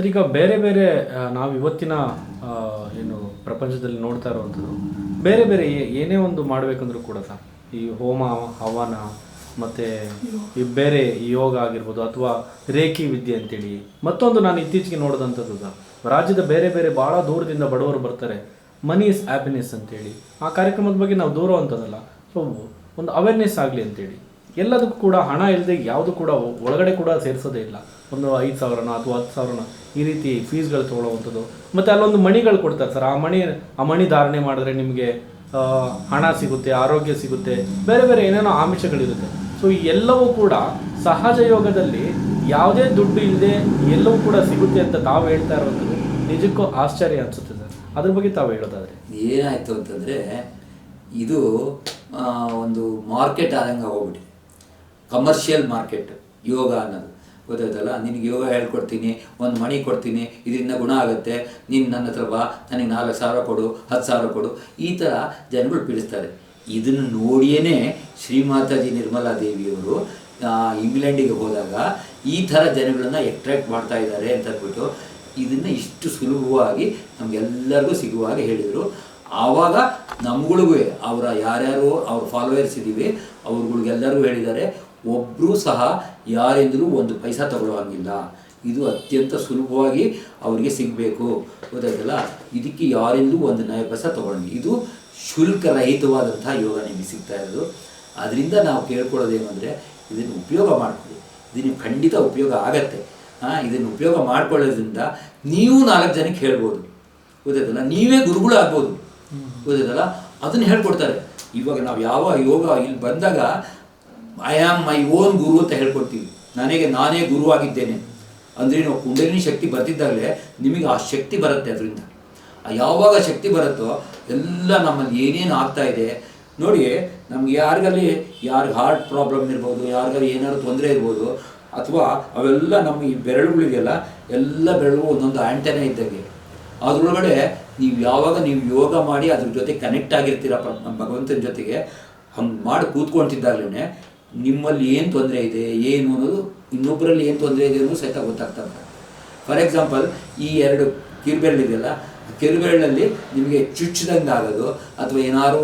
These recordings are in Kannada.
ಸರ್, ಈಗ ಬೇರೆ ಬೇರೆ ನಾವು ಇವತ್ತಿನ ಏನು ಪ್ರಪಂಚದಲ್ಲಿ ನೋಡ್ತಾ ಇರುವಂಥದ್ದು, ಬೇರೆ ಬೇರೆ ಏನೇ ಒಂದು ಮಾಡಬೇಕಂದ್ರೂ ಕೂಡ ಸರ್, ಈ ಹೋಮ, ಹವನ, ಮತ್ತು ಈ ಬೇರೆ ಯೋಗ ಆಗಿರ್ಬೋದು ಅಥವಾ ರೇಖಿ ವಿದ್ಯೆ ಅಂತೇಳಿ, ಮತ್ತೊಂದು ನಾನು ಇತ್ತೀಚೆಗೆ ನೋಡಿದಂಥದ್ದು ಸರ್, ರಾಜ್ಯದ ಬೇರೆ ಬೇರೆ ಭಾಳ ದೂರದಿಂದ ಬಡವರು ಬರ್ತಾರೆ ಮನಿ ಇಸ್ ಹ್ಯಾಪಿನೆಸ್ ಅಂತೇಳಿ, ಆ ಕಾರ್ಯಕ್ರಮದ ಬಗ್ಗೆ ನಾವು ದೂರ ಅಂತದಲ್ಲ ಸೊ ಒಂದು ಅವೇರ್ನೆಸ್ ಆಗಲಿ ಅಂತೇಳಿ. ಎಲ್ಲದಕ್ಕೂ ಕೂಡ ಹಣ ಇಲ್ಲದೆ ಯಾವುದು ಕೂಡ ಒಳಗಡೆ ಕೂಡ ಸೇರಿಸೋದೇ ಇಲ್ಲ. ಒಂದು ಐದು ಸಾವಿರನ ಅಥವಾ ಹತ್ತು ಸಾವಿರನ ಈ ರೀತಿ ಫೀಸ್ಗಳು ತೊಗೊಳ್ಳೋವಂಥದ್ದು ಮತ್ತು ಅಲ್ಲೊಂದು ಮಣಿಗಳು ಕೊಡ್ತಾರೆ ಸರ್. ಆ ಮಣಿ ಆ ಮಣಿ ಧಾರಣೆ ಮಾಡಿದ್ರೆ ನಿಮಗೆ ಹಣ ಸಿಗುತ್ತೆ, ಆರೋಗ್ಯ ಸಿಗುತ್ತೆ, ಬೇರೆ ಬೇರೆ ಏನೇನೋ ಆಮಿಷಗಳಿರುತ್ತೆ. ಸೊ ಎಲ್ಲವೂ ಕೂಡ ಸಹಜ ಯೋಗದಲ್ಲಿ ಯಾವುದೇ ದುಡ್ಡು ಇಲ್ಲದೆ ಎಲ್ಲವೂ ಕೂಡ ಸಿಗುತ್ತೆ ಅಂತ ತಾವು ಹೇಳ್ತಾ ಇರೋವಂಥದ್ದು ನಿಜಕ್ಕೂ ಆಶ್ಚರ್ಯ ಅನಿಸುತ್ತೆ ಸರ್. ಅದ್ರ ಬಗ್ಗೆ ತಾವು ಹೇಳೋದಾದ್ರೆ. ಏನಾಯಿತು ಅಂತಂದರೆ ಇದು ಒಂದು ಮಾರ್ಕೆಟ್ ಆದಂಗೆ ಹೋಗ್ಬಿಟ್ಟಿದೆ ಕಮರ್ಷಿಯಲ್ ಮಾರ್ಕೆಟ್ ಯೋಗ ಅನ್ನೋದು. ಗೊತ್ತಾಯ್ತಲ್ಲ? ನಿನಗೆ ಯೋಗ ಹೇಳ್ಕೊಡ್ತೀನಿ, ಒಂದು ಮಣಿ ಕೊಡ್ತೀನಿ, ಇದರಿಂದ ಗುಣ ಆಗುತ್ತೆ. ನೀನು ನನ್ನ ಹತ್ರ ಬಾ ನನಗೆ ನಾಲ್ಕು ಸಾವಿರ ಕೊಡು, ಹತ್ತು ಸಾವಿರ ಕೊಡು. ಈ ಥರ ಜನಗಳು ಪೀಡಿಸ್ತಾರೆ. ಇದನ್ನು ನೋಡಿಯೇ ಶ್ರೀಮಾತಾಜಿ ನಿರ್ಮಲಾ ದೇವಿಯವರು ಇಂಗ್ಲೆಂಡಿಗೆ ಹೋದಾಗ ಈ ಥರ ಜನಗಳನ್ನ ಎಟ್ರ್ಯಾಕ್ಟ್ ಮಾಡ್ತಾ ಇದ್ದಾರೆ ಅಂತ ಅಂದ್ಬಿಟ್ಟು ಇದನ್ನು ಇಷ್ಟು ಸುಲಭವಾಗಿ ನಮಗೆಲ್ಲರಿಗೂ ಸಿಗುವ ಹಾಗೆ ಹೇಳಿದರು. ಆವಾಗ ನಮ್ಗಳಿಗೂ, ಅವರ ಯಾರ್ಯಾರು ಅವ್ರ ಫಾಲೋವರ್ಸ್ ಇದ್ದೀವಿ, ಅವ್ರಗಳಿಗೆಲ್ಲರಿಗೂ ಹೇಳಿದ್ದಾರೆ. ಒಬ್ಬರೂ ಸಹ ಯಾರಿಂದಲೂ ಒಂದು ಪೈಸಾ ತಗೊಳ್ಳೋ ಹಾಗಿಲ್ಲ. ಇದು ಅತ್ಯಂತ ಸುಲಭವಾಗಿ ಅವರಿಗೆ ಸಿಗಬೇಕು. ಗೊತ್ತಾಯ್ತಲ್ಲ? ಇದಕ್ಕೆ ಯಾರಿಂದಲೂ ಒಂದು ನಯ ಪೈಸಾ ತಗೊಳ್ಳಿ ಇದು ಶುಲ್ಕರಹಿತವಾದಂಥ ಯೋಗ ನಿಮಗೆ ಸಿಗ್ತಾ ಇರೋದು. ಅದರಿಂದ ನಾವು ಕೇಳ್ಕೊಳ್ಳೋದೇನು ಅಂದರೆ ಇದನ್ನು ಉಪಯೋಗ ಮಾಡ್ಕೊಳ್ಳಿ. ಇದನ್ನು ಖಂಡಿತ ಉಪಯೋಗ ಆಗತ್ತೆ. ಹಾಂ ಇದನ್ನು ಉಪಯೋಗ ಮಾಡ್ಕೊಳ್ಳೋದ್ರಿಂದ ನೀವು ನಾಲ್ಕು ಜನಕ್ಕೆ ಹೇಳ್ಬೋದು ಗೊತ್ತಾಯ್ತಲ್ಲ? ನೀವೇ ಗುರುಗಳು ಆಗ್ಬೋದು. ಗೊತ್ತಾಯ್ತಲ್ಲ? ಅದನ್ನು ಹೇಳ್ಕೊಡ್ತಾರೆ. ಇವಾಗ ನಾವು ಯಾವ ಯೋಗ ಇಲ್ಲಿ ಬಂದಾಗ I am my own guru ಅಂತ ಹೇಳ್ಕೊಡ್ತೀವಿ. ನನಗೆ ನಾನೇ ಗುರು ಆಗಿದ್ದೇನೆ. ಅಂದರೆ ನಾವು ಕುಂಡಲಿನಿ ಶಕ್ತಿ ಬರ್ತಿದ್ದಾಗಲೇ ನಿಮಗೆ ಆ ಶಕ್ತಿ ಬರುತ್ತೆ ಅದರಿಂದ. ಯಾವಾಗ ಶಕ್ತಿ ಬರುತ್ತೋ ಎಲ್ಲ ನಮ್ಮಲ್ಲಿ ಏನೇನು ಆಗ್ತಾ ಇದೆ, ನೋಡಿ, ನಮ್ಗೆ ಯಾರಿಗಲ್ಲಿ ಯಾರಿಗೆ ಹಾರ್ಟ್ ಪ್ರಾಬ್ಲಮ್ ಇರ್ಬೋದು ಯಾರಿಗಾರು ಏನಾದ್ರು ತೊಂದರೆ ಇರ್ಬೋದು, ಅಥವಾ ಅವೆಲ್ಲ ನಮ್ಮ ಈ ಬೆರಳುಗಳಿಗೆಲ್ಲ ಎಲ್ಲ ಬೆರಳು ಒಂದೊಂದು ಆ್ಯಂಟನೇ ಇದ್ದಾಗೆ. ಅದರೊಳಗಡೆ ನೀವು ಯಾವಾಗ ನೀವು ಯೋಗ ಮಾಡಿ ಅದ್ರ ಜೊತೆ ಕನೆಕ್ಟ್ ಆಗಿರ್ತೀರ ಭಗವಂತನ ಜೊತೆಗೆ, ಹಂಗೆ ಮಾಡಿ ಕೂತ್ಕೊಳ್ತಿದ್ದಾಗಲೇ ನಿಮ್ಮಲ್ಲಿ ಏನು ತೊಂದರೆ ಇದೆ, ಏನು ಅನ್ನೋದು ಇನ್ನೊಬ್ಬರಲ್ಲಿ ಏನು ತೊಂದರೆ ಇದೆ ಅನ್ನೋದು ಸಹಿತ ಗೊತ್ತಾಗ್ತಾ ಇರ್ತದೆ ಫಾರ್ ಎಕ್ಸಾಂಪಲ್ ಈ ಎರಡು ಕಿರುಬೆರಳಿದೆಯಲ್ಲ ಕಿರುಬೆರಳಲ್ಲಿ ನಿಮಗೆ ಚುಚ್ಚಿದಂಗೆ ಆಗೋದು ಅಥವಾ ಏನಾದ್ರು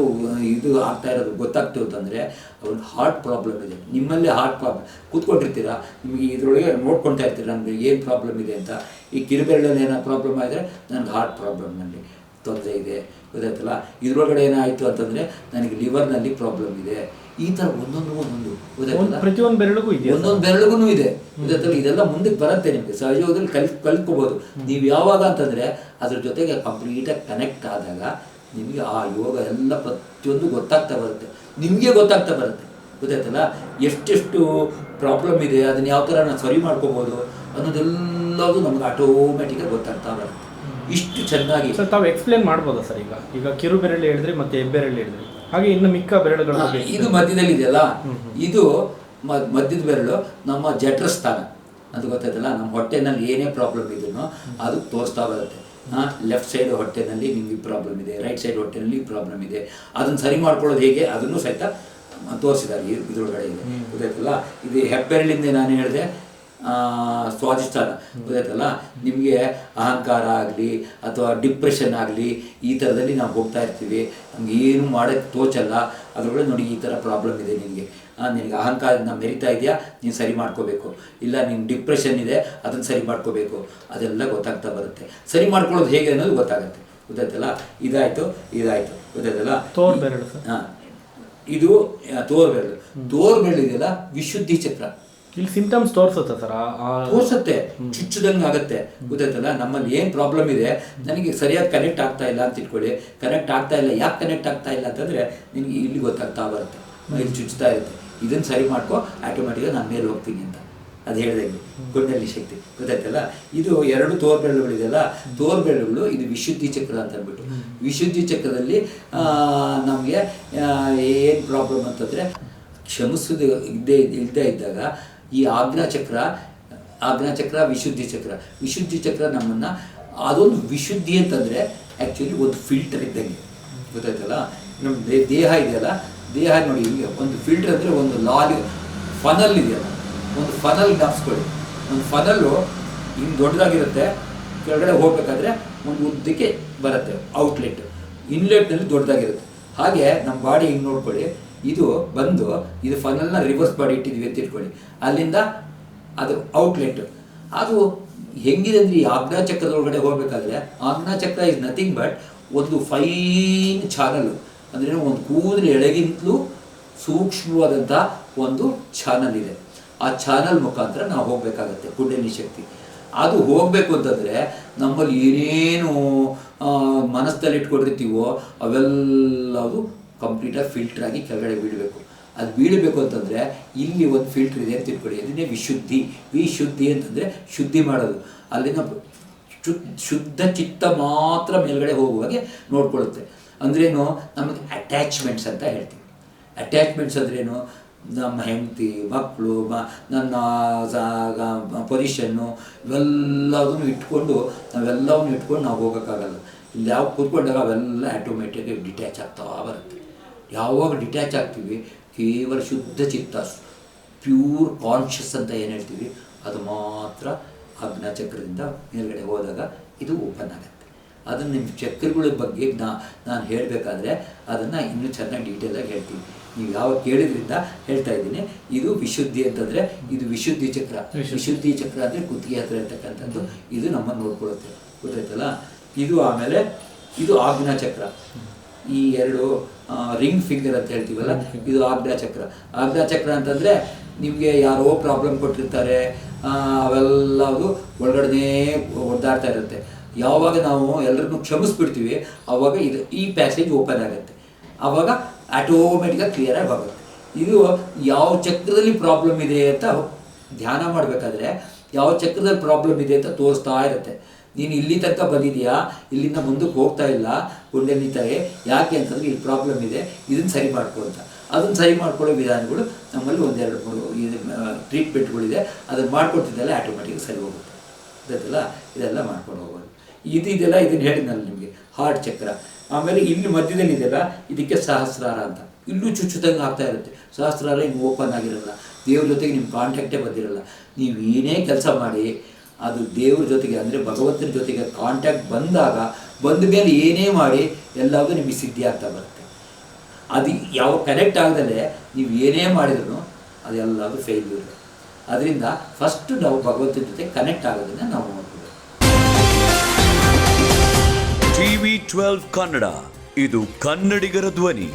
ಇದು ಆಗ್ತಾ ಇರೋದು ಗೊತ್ತಾಗ್ತಿರುತ್ತಂದರೆ ಅವ್ರ ಹಾರ್ಟ್ ಪ್ರಾಬ್ಲಮ್ ಇದೆ. ನಿಮ್ಮಲ್ಲಿ ಹಾರ್ಟ್ ಪ್ರಾಬ್ಲಮ್ ಕೂತ್ಕೊಂಡಿರ್ತೀರಾ? ನಿಮಗೆ ಇದರೊಳಗೆ ನೋಡ್ಕೊಳ್ತಾ ಇರ್ತೀರ ನನಗೆ ಏನು ಪ್ರಾಬ್ಲಮ್ ಇದೆ ಅಂತ? ಈ ಕಿರುಬೆರಳಲ್ಲಿ ಏನೋ ಪ್ರಾಬ್ಲಮ್ ಆದರೆ, ನನಗೆ ಹಾರ್ಟ್ ಪ್ರಾಬ್ಲಮ್ ನನಗೆ ತೊಂದರೆ ಇದೆ ಗೊತ್ತಾಯ್ತಲ್ಲ? ಇದ್ರೊಳಗಡೆ ಏನಾಯಿತು ಅಂತಂದರೆ ನನಗೆ ಲಿವರ್ನಲ್ಲಿ ಪ್ರಾಬ್ಲಮ್ ಇದೆ. ಈ ಥರ ಒಂದೊಂದು ಒಂದೊಂದು ಗೊತ್ತಾಯ್ತಲ್ಲ? ಪ್ರತಿಯೊಂದು ಬೆರಳಿಗೂ ಇದೆ? ಒಂದೊಂದು ಬೆರಳಿಗೂ ಇದೆ. ಗೊತ್ತಾಯ್ತಲ್ಲ? ಇದೆಲ್ಲ ಮುಂದಕ್ಕೆ ಬರುತ್ತೆ ನಿಮಗೆ. ಸಹಜವಾಗಿ ಕಲ್ ಕಲ್ತ್ಕೋಬೋದು. ನೀವು ಯಾವಾಗ ಅಂತಂದರೆ ಅದ್ರ ಜೊತೆಗೆ ಕಂಪ್ಲೀಟಾಗಿ ಕನೆಕ್ಟ್ ಆದಾಗ ನಿಮಗೆ ಆ ಯೋಗ ಎಲ್ಲ ಪ್ರತಿಯೊಂದು ಗೊತ್ತಾಗ್ತಾ ಬರುತ್ತೆ. ನಿಮಗೆ ಗೊತ್ತಾಗ್ತಾ ಬರುತ್ತೆ. ಗೊತ್ತಾಯ್ತಲ್ಲ? ಎಷ್ಟೆಷ್ಟು ಪ್ರಾಬ್ಲಮ್ ಇದೆ ಅದನ್ನ ಯಾವ ಥರ ನಾನು ಸರಿ ಮಾಡ್ಕೋಬೋದು ಅನ್ನೋದೆಲ್ಲದೂ ನಮ್ಗೆ ಆಟೋಮೆಟಿಕಾಗಿ ಗೊತ್ತಾಗ್ತಾ ಬರುತ್ತೆ. ಇಷ್ಟು ಚೆನ್ನಾಗಿ. ಸರ್ ತಾವು ಎಕ್ಸ್ಪ್ಲೇನ್ ಮಾಡ್ಬೋದ ಸರ್ ಈಗ? ಈಗ ಕಿರು ಬೆರಳು ಹೇಳಿದ್ರೆ ಮತ್ತೆ ಹೆಬ್ಬೆರಳು ಹೇಳಿದ್ರೆ. ಹಾಗೆ ಇನ್ನು ಮಿಕ್ಕ ಬೆರಳುಗಳು ಹಾ, ಬಗ್ಗೆ ಇದು ಮಧ್ಯದಲ್ಲಿ ಇದೆಯಲ್ಲ ಇದು ಮಧ್ಯದ ಬೆರಳು ನಮ್ಮ ಜಠರ ಸ್ಥಾನ. ಅದು ಗೊತ್ತಾಯ್ತಲ್ಲ? ನಮ್ಮ ಹೊಟ್ಟೆನಲ್ಲಿ ಏನೇ ಪ್ರಾಬ್ಲಮ್ ಇದ್ರೂ ಅದು ತೋರಿಸ್ತಾ ಬರುತ್ತೆ. ಲೆಫ್ಟ್ ಸೈಡ್ ಹೊಟ್ಟೆನಲ್ಲಿ ನಿಮಗೆ ಪ್ರಾಬ್ಲಮ್ ಇದೆ ರೈಟ್ ಸೈಡ್ ಹೊಟ್ಟೆನಲ್ಲಿ ಪ್ರಾಬ್ಲಮ್ ಇದೆ. ಅದನ್ನು ಸರಿ ಮಾಡ್ಕೊಳ್ಳೋದು ಹೇಗೆ? ಅದನ್ನು ಸಹಿತ ತೋರಿಸಿದ್ದಾರೆ ಇದ್ರೊಳಗಡೆ ಇದೆ. ಗೊತ್ತಾಯ್ತಲ್ಲ? ಇದು ಹೆಬ್ಬೆರಳಿಂದ ನಾನು ಹೇಳಿದೆ ಸ್ವಾಧಿಷ್ಠಾನ ಗೊತ್ತಾಯ್ತಲ್ಲ? ನಿಮಗೆ ಅಹಂಕಾರ ಆಗಲಿ ಅಥವಾ ಡಿಪ್ರೆಷನ್ ಆಗಲಿ ಈ ಥರದಲ್ಲಿ ನಾವು ಹೋಗ್ತಾ ಇರ್ತೀವಿ. ನಮ್ಗೆ ಏನು ಮಾಡೋಕ್ಕೆ ತೋಚಲ್ಲ. ಅದರೊಳಗೆ ನೋಡಿ ಈ ಥರ ಪ್ರಾಬ್ಲಮ್ ಇದೆ ನಿನಗೆ. ನಿನಗೆ ಅಹಂಕಾರನ ಮೆರಿತಾ ಇದೆಯಾ? ನೀನು ಸರಿ ಮಾಡ್ಕೋಬೇಕು. ಇಲ್ಲ ನಿನ್ನ ಡಿಪ್ರೆಷನ್ ಇದೆ ಅದನ್ನು ಸರಿ ಮಾಡ್ಕೋಬೇಕು. ಅದೆಲ್ಲ ಗೊತ್ತಾಗ್ತಾ ಬರುತ್ತೆ. ಸರಿ ಮಾಡ್ಕೊಳ್ಳೋದು ಹೇಗೆ ಅನ್ನೋದು ಗೊತ್ತಾಗುತ್ತೆ. ಗೊತ್ತಾಯ್ತಲ್ಲ? ಇದಾಯಿತು ಇದಾಯಿತು. ಗೊತ್ತಾಯ್ತಲ್ಲ? ಹಾಂ. ಇದು ತೋರ್ಬೆರಳು ತೋರ್ಬೆರಳು. ತೋರ್ ಬೆರಳು ಇದೆಯಲ್ಲ? ವಿಶುದ್ಧಿ ಚಕ್ರ. ಇಲ್ಲಿ ಸಿಂಟಮ್ಸ್ ತೋರ್ಸುತ್ತೆ ಸರ್ ತೋರ್ಸುತ್ತೆ. ಚುಚ್ಚದಂಗೆ ಆಗುತ್ತೆ. ಗೊತ್ತಾಯ್ತಲ್ಲ? ನಮ್ಮಲ್ಲಿ ಏನು ಪ್ರಾಬ್ಲಮ್ ಇದೆ? ನನಗೆ ಸರಿಯಾಗಿ ಕನೆಕ್ಟ್ ಆಗ್ತಾ ಇಲ್ಲ ಅಂತ ಇಟ್ಕೊಳ್ಳಿ. ಕನೆಕ್ಟ್ ಆಗ್ತಾ ಇಲ್ಲ. ಯಾಕೆ ಕನೆಕ್ಟ್ ಆಗ್ತಾ ಇಲ್ಲ ಅಂತಂದ್ರೆ ನಿನಗೆ ಇಲ್ಲಿ ಗೊತ್ತಾಗ್ತಾ ಬರುತ್ತೆ. ಇಲ್ಲಿ ಚುಚ್ಚುತ್ತಾ ಇರುತ್ತೆ. ಇದನ್ನು ಸರಿ ಮಾಡ್ಕೊ ಆಟೋಮೆಟಿಕ್ ನಾನು ಮೇಲೆ ಹೋಗ್ತೀನಿ ಅಂತ. ಅದು ಹೇಳ್ದಂಗೆ ಗುಂಡಲ್ಲಿ ಶಕ್ತಿ. ಗೊತ್ತಾಯ್ತಲ್ಲ? ಇದು ಎರಡು ತೋರ್ ಬೆರಳುಗಳಿದೆಯಲ್ಲ ತೋರ್ ಬೆರಳುಗಳು ಇದು ವಿಶುದ್ಧಿ ಚಕ್ರ ಅಂತ ಅಂದ್ಬಿಟ್ಟು. ವಿಶುದ್ಧಿ ಚಕ್ರದಲ್ಲಿ ನಮಗೆ ಏನು ಪ್ರಾಬ್ಲಮ್ ಅಂತಂದರೆ ಕ್ಷಮಿಸೋದು ಇದ್ದೇ ಇಲ್ಲದೆ ಇದ್ದಾಗ ಈ ಚಕ್ರ, ಆಜ್ಞಾ ಚಕ್ರ, ವಿಶುದ್ಧಿ ಚಕ್ರ. ವಿಶುದ್ಧಿ ಚಕ್ರ ನಮ್ಮನ್ನು ಅದೊಂದು ವಿಶುದ್ಧಿ ಅಂತಂದರೆ ಆ್ಯಕ್ಚುಲಿ ಒಂದು ಫಿಲ್ಟರ್ ಇದ್ದಂಗೆ. ಗೊತ್ತಾಯ್ತಲ್ಲ? ನಮ್ಮ ದೇಹ ಇದೆಯಲ್ಲ, ದೇಹ ನೋಡಿ ಒಂದು ಫಿಲ್ಟರ್ ಅಂದರೆ ಒಂದು ಲಾಲಿ ಫನಲ್ ಇದೆಯಲ್ಲ. ಒಂದು ಫನಲ್ ಜ್ಞಾಪಿಸ್ಕೊಳ್ಳಿ ಒಂದು ಫನಲ್ಲು ಹಿಂಗೆ ದೊಡ್ಡದಾಗಿರುತ್ತೆ, ಕೆಳಗಡೆ ಹೋಗಬೇಕಾದ್ರೆ ಒಂದು ಉದ್ದಕ್ಕೆ ಬರುತ್ತೆ ಔಟ್ಲೆಟ್ ಇನ್ಲೆಟ್ನಲ್ಲಿ ದೊಡ್ಡದಾಗಿರುತ್ತೆ. ಹಾಗೆ ನಮ್ಮ ಬಾಡಿ ಹಿಂಗೆ ನೋಡ್ಕೊಳ್ಳಿ. ಇದು ಬಂದು ಇದು ಫನಲ್ನ ರಿವರ್ಸ್ ಬಾಡಿ ಇಟ್ಟಿದ್ವಿ ಅಂತ ಇಟ್ಕೊಳ್ಳಿ. ಅಲ್ಲಿಂದ ಅದು ಔಟ್ಲೆಟ್ ಅದು ಹೆಂಗಿದೆ ಅಂದರೆ ಈ ಆಜ್ಞಾ ಚಕ್ರದೊಳಗಡೆ ಹೋಗ್ಬೇಕಾದ್ರೆ ಆಗ್ನಾ ಚಕ್ರ ಇಸ್ ನಥಿಂಗ್ ಬಟ್ ಒಂದು ಫೈನ್ ಚಾನಲ್ ಅಂದರೆ ಒಂದು ಕೂದಲು ಎಳೆಗಿಂತಲೂ ಸೂಕ್ಷ್ಮವಾದಂಥ ಒಂದು ಚಾನಲ್ ಇದೆ. ಆ ಚಾನಲ್ ಮುಖಾಂತರ ನಾವು ಹೋಗಬೇಕಾಗತ್ತೆ ಕುಂಡಲಿನಿ ಶಕ್ತಿ. ಅದು ಹೋಗಬೇಕು ಅಂತಂದರೆ ನಮ್ಮಲ್ಲಿ ಏನೇನು ಮನಸ್ಸಲ್ಲಿ ಇಟ್ಕೊಂಡಿರ್ತೀವೋ ಅವೆಲ್ಲದು ಕಂಪ್ಲೀಟಾಗಿ ಫಿಲ್ಟರ್ ಆಗಿ ಕೆಳಗಡೆ ಬೀಳಬೇಕು. ಅದು ಬೀಳಬೇಕು ಅಂತಂದರೆ ಇಲ್ಲಿ ಒಂದು ಫಿಲ್ಟರ್ ಇದೆ ಅಂತ ತಿಳ್ಕೊಳ್ಳಿ. ಅದನ್ನೇ ವಿಶುದ್ಧಿ. ವಿಶುದ್ಧಿ ಅಂತಂದರೆ ಶುದ್ಧಿ ಮಾಡೋದು. ಅಲ್ಲಿನ ಶುದ್ಧ ಚಿತ್ತ ಮಾತ್ರ ಮೇಲ್ಗಡೆ ಹೋಗುವಾಗೆ ನೋಡ್ಕೊಳ್ಳುತ್ತೆ. ಅಂದ್ರೇನು? ನಮಗೆ ಅಟ್ಯಾಚ್ಮೆಂಟ್ಸ್ ಅಂತ ಹೇಳ್ತೀವಿ. ಅಟ್ಯಾಚ್ಮೆಂಟ್ಸ್ ಅಂದ್ರೇನು? ನಮ್ಮ ಹೆಂಡತಿ ಮಕ್ಕಳು ಮ, ನನ್ನ ಪೊಸಿಷನ್ನು ಇವೆಲ್ಲದನ್ನು ಇಟ್ಕೊಂಡು ನಾವೆಲ್ಲವನ್ನು ಇಟ್ಕೊಂಡು ನಾವು ಹೋಗೋಕ್ಕಾಗಲ್ಲ. ಇಲ್ಲಿ ಯಾವ ಕೂತ್ಕೊಂಡಾಗ ಅವೆಲ್ಲ ಆಟೋಮೆಟಿಕ್ ಡಿಟ್ಯಾಚ್ ಆಗ್ತಾ ಬರುತ್ತೆ. ಯಾವಾಗ ಡಿಟ್ಯಾಚ್ ಆಗ್ತೀವಿ ಕೇವಲ ಶುದ್ಧ ಚಿತ್ತ ಪ್ಯೂರ್ ಕಾನ್ಷಿಯಸ್ ಅಂತ ಏನು ಹೇಳ್ತೀವಿ ಅದು ಮಾತ್ರ ಅಗ್ನಚಕ್ರದಿಂದ ಚಕ್ರದಿಂದ ಮೇಲ್ಗಡೆ ಹೋದಾಗ ಇದು ಓಪನ್ ಆಗುತ್ತೆ. ಅದನ್ನು ನಿಮ್ಮ ಚಕ್ರಗಳ ಬಗ್ಗೆ ನಾ ನಾನು ಹೇಳಬೇಕಾದ್ರೆ ಅದನ್ನು ಇನ್ನೂ ಚೆನ್ನಾಗಿ ಡೀಟೇಲಾಗಿ ಹೇಳ್ತೀನಿ. ನೀವು ಯಾವ ಕೇಳಿದ್ರಿಂದ ಹೇಳ್ತಾ ಇದ್ದೀನಿ ಇದು ವಿಶುದ್ಧಿ ಅಂತಂದರೆ ಇದು ವಿಶುದ್ಧಿ ಚಕ್ರ. ವಿಶುದ್ಧಿ. ಚಕ್ರ ಅಂದರೆ ಕುತ್ತಿಗೆ ಹತ್ರ ಇರ್ತಕ್ಕಂಥದ್ದು. ಇದು ನಮ್ಮನ್ನು ನೋಡ್ಕೊಳ್ಳುತ್ತೆ ಗೊತ್ತಾಯ್ತಲ್ಲ? ಇದು ಆಮೇಲೆ ಇದು ಆಗ್ನ ಚಕ್ರ. ಈ ಎರಡು ರಿಂಗ್ ಫಿಂಗರ್ ಅಂತ ಹೇಳ್ತೀವಲ್ಲ ಇದು ಆಜ್ಞಾ ಚಕ್ರ. ಆಜ್ಞಾ ಚಕ್ರ ಅಂತಂದರೆ ನಿಮಗೆ ಯಾರೋ ಪ್ರಾಬ್ಲಮ್ ಕೊಟ್ಟಿರ್ತಾರೆ ಅವೆಲ್ಲವೂ ಒಳಗಡೆನೇ ಒಳಗಡೆ ಒದ್ದಾಡ್ತಾ ಇರುತ್ತೆ. ಯಾವಾಗ ನಾವು ಎಲ್ಲರನ್ನು ಕ್ಷಮಿಸ್ಬಿಡ್ತೀವಿ ಆವಾಗ ಇದು ಈ ಪ್ಯಾಸೇಜ್ ಓಪನ್ ಆಗುತ್ತೆ. ಆವಾಗ ಆಟೋಮೆಟಿಕಾಗಿ ಕ್ಲಿಯರ್ ಆಗುತ್ತೆ ಇದು ಯಾವ ಚಕ್ರದಲ್ಲಿ ಪ್ರಾಬ್ಲಮ್ ಇದೆ ಅಂತ ಧ್ಯಾನ ಮಾಡಬೇಕಾದ್ರೆ ಯಾವ ಚಕ್ರದಲ್ಲಿ ಪ್ರಾಬ್ಲಮ್ ಇದೆ ಅಂತ ತೋರಿಸ್ತಾ ಇರುತ್ತೆ. ನೀನು ಇಲ್ಲಿ ತನಕ ಬಂದಿದೆಯಾ? ಇಲ್ಲಿಂದ ಮುಂದಕ್ಕೆ ಹೋಗ್ತಾ ಇಲ್ಲ ಗುಂಡೆ ನಿಂತಾರೆ ಯಾಕೆ ಅಂತಂದ್ರೆ ಇಲ್ಲಿ ಪ್ರಾಬ್ಲಮ್ ಇದೆ, ಇದನ್ನು ಸರಿ ಮಾಡ್ಕೊ ಅಂತ. ಅದನ್ನು ಸರಿ ಮಾಡ್ಕೊಳ್ಳೋ ವಿಧಾನಗಳು ನಮ್ಮಲ್ಲಿ ಒಂದೆರಡು ಮೂರು ಇದು ಟ್ರೀಟ್ಮೆಂಟ್ಗಳಿದೆ ಅದನ್ನು ಮಾಡ್ಕೊಡ್ತಿದ್ದೆಲ್ಲ ಆಟೋಮೆಟಿಕ್ ಸರಿ ಹೋಗುತ್ತೆ. ಗೊತ್ತಲ್ಲ ಇದೆಲ್ಲ ಮಾಡ್ಕೊಂಡು ಹೋಗೋದು ಇದು ಇದೆಲ್ಲ ಇದನ್ನು ಹೇಳಿದ್ನಲ್ಲ ನಿಮಗೆ ಹಾರ್ಟ್ ಚಕ್ರ ಆಮೇಲೆ ಇಲ್ಲಿ ಮಧ್ಯದಲ್ಲಿ ಇದೆಲ್ಲ, ಇದಕ್ಕೆ ಸಹಸ್ರಾರ ಅಂತ. ಇಲ್ಲೂ ಚುಚ್ಚುತ್ತಂಗೆ ಆಗ್ತಾ ಇರುತ್ತೆ. ಸಹಸ್ರಾರ ಹಿಂಗೆ ಓಪನ್ ಆಗಿರಲ್ಲ. ದೇವ್ರ ಜೊತೆಗೆ ನಿಮ್ಮ ಕಾಂಟ್ಯಾಕ್ಟೇ ಬಂದಿರಲ್ಲ. ನೀವು ಏನೇ ಕೆಲಸ ಮಾಡಿ ಅದು ದೇವ್ರ ಜೊತೆಗೆ, ಅಂದರೆ ಭಗವಂತನ ಜೊತೆಗೆ ಕಾಂಟ್ಯಾಕ್ಟ್ ಬಂದಾಗ, ಬಂದ ಮೇಲೆ ಏನೇ ಮಾಡಿ, ಎಲ್ಲವೂ ನಿಮಗೆ ಸಿದ್ಧಿ ಆಗ್ತಾ ಬರುತ್ತೆ. ಅದು ಯಾವ ಕನೆಕ್ಟ್ ಆಗದಲ್ಲೇ ನೀವು ಏನೇ ಮಾಡಿದ್ರು ಅದೆಲ್ಲದು ಫೇಲ್ಯೂರ್ ಅದರಿಂದ ಫಸ್ಟ್ ನಾವು ಭಗವಂತನ ಜೊತೆ ಕನೆಕ್ಟ್ ಆಗೋದನ್ನ ನಾವು ನೋಡ್ಬೋದು. ಟಿವಿ ಟ್ವೆಲ್ವ್ ಕನ್ನಡ, ಇದು ಕನ್ನಡಿಗರ ಧ್ವನಿ.